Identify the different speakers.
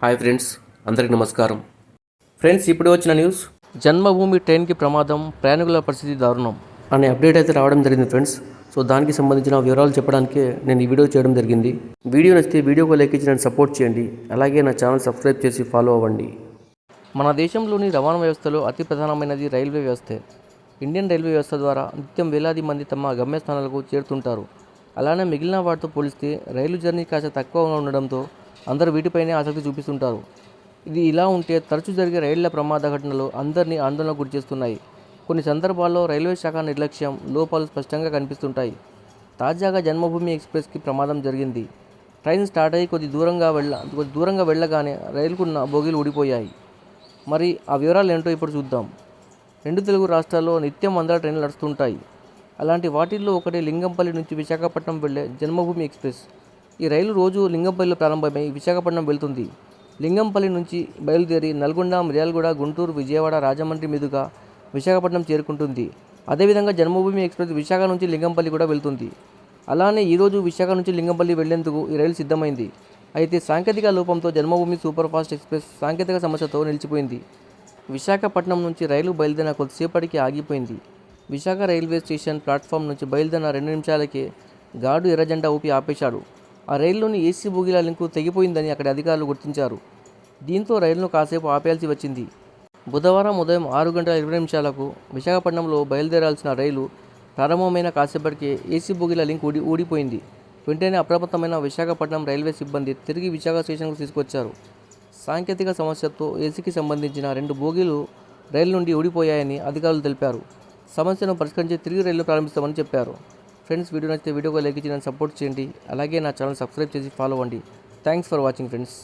Speaker 1: Hi friends అందరికీ నమస్కారం. Friends ఇప్పుడు వచ్చిన న్యూస్. జన్మభూమి ట్రైన్కి ప్రమాదం ప్రయాణికుల పరిస్థితి దారుణం. అనే అప్డేట్ అయితే రావడం జరిగింది ఫ్రెండ్స్. సో దానికి సంబంధించిన వివరాలు చెప్పడానికి నేను ఈ వీడియో చేయడం జరిగింది. వీడియో నచ్చితే వీడియోకు లైక్ ఇచ్చి నన్ను సపోర్ట్ చేయండి. అలాగే నా ఛానల్ సబ్స్క్రైబ్ చేసి ఫాలో అవ్వండి. మన దేశంలోని రవాణా వ్యవస్థలో అతి ప్రధానమైనది రైల్వే వ్యవస్థే. ఇండియన్ రైల్వే వ్యవస్థ ద్వారా నిత్యం వేలాది మంది తమ గమ్యస్థానాలకు చేరుతుంటారు. అలానే మిగిలిన వాటితో పోలిస్తే రైలు జర్నీ కాస్త తక్కువగా ఉండడంతో అందరూ వీటిపైనే ఆసక్తి చూపిస్తుంటారు. ఇది ఇలా ఉంటే తరచూ జరిగే రైళ్ళ ప్రమాద ఘటనలు అందరినీ ఆందోళనకు గురిచేస్తున్నాయి కొన్ని సందర్భాల్లో రైల్వే శాఖ నిర్లక్ష్యం లోపాలు స్పష్టంగా కనిపిస్తుంటాయి. తాజాగా జన్మభూమి ఎక్స్ప్రెస్కి ప్రమాదం జరిగింది. ట్రైన్ స్టార్ట్ అయ్యి కొద్ది దూరంగా వెళ్ళ కొద్ది దూరంగా వెళ్ళగానే రైలుకున్న బోగీలు ఊడిపోయాయి. మరి ఆ వివరాలు ఏంటో ఇప్పుడు చూద్దాం. రెండు తెలుగు రాష్ట్రాల్లో నిత్యం వందల ట్రైన్లు నడుస్తుంటాయి. అలాంటి వాటిల్లో ఒకటి లింగంపల్లి నుంచి విశాఖపట్నం వెళ్ళే జన్మభూమి ఎక్స్ప్రెస్. ఈ రైలు రోజు లింగంపల్లిలో ప్రారంభమై విశాఖపట్నం వెళ్తుంది. లింగంపల్లి నుంచి బయలుదేరి నల్గొండ మిర్యాలగూడ గుంటూరు విజయవాడ రాజమండ్రి మీదుగా విశాఖపట్నం చేరుకుంటుంది. అదేవిధంగా జన్మభూమి ఎక్స్ప్రెస్ విశాఖ నుంచి లింగంపల్లి కూడా వెళ్తుంది. అలానే ఈరోజు విశాఖ నుంచి లింగంపల్లి వెళ్ళేందుకు ఈ రైలు సిద్ధమైంది. అయితే సాంకేతిక లోపంతో జన్మభూమి సూపర్ ఫాస్ట్ ఎక్స్ప్రెస్ సాంకేతిక సమస్యతో నిలిచిపోయింది. విశాఖపట్నం నుంచి రైలు బయలుదేరిన కొద్దిసేపటికి ఆగిపోయింది. విశాఖ రైల్వే స్టేషన్ ప్లాట్ఫామ్ నుంచి బయలుదేరిన రెండు నిమిషాలకే గాడు ఎర్రజెండా ఊపి ఆపేశాడు. ఆ రైలులోని ఏసీ బోగీల లింకు తెగిపోయిందని అక్కడి అధికారులు గుర్తించారు. దీంతో రైలును కాసేపు ఆపేయాల్సి వచ్చింది. బుధవారం ఉదయం ఆరు గంటల ఇరవై నిమిషాలకు విశాఖపట్నంలో బయలుదేరాల్సిన రైలు ప్రారంభమైన కాసేపటికే ఏసీ బోగీల లింక్ ఊడి ఊడిపోయింది. వెంటనే అప్రమత్తమైన విశాఖపట్నం రైల్వే సిబ్బంది తిరిగి విశాఖ స్టేషన్కు తీసుకొచ్చారు. సాంకేతిక సమస్యతో ఏసీకి సంబంధించిన రెండు బోగీలు రైలు నుండి ఊడిపోయాయని అధికారులు తెలిపారు. సమస్యను పరిష్కరించి తిరిగి రైలు ప్రారంభిస్తామని చెప్పారు. ఫ్రెండ్స్ వీడియో నచ్చితే వీడియోగా లైక్ ఇచ్చి నన్ను సపోర్ట్ చేయండి. అలాగే నా ఛానల్ సబ్స్క్రైబ్ చేసి ఫాలో అవ్వండి. Thanks for watching friends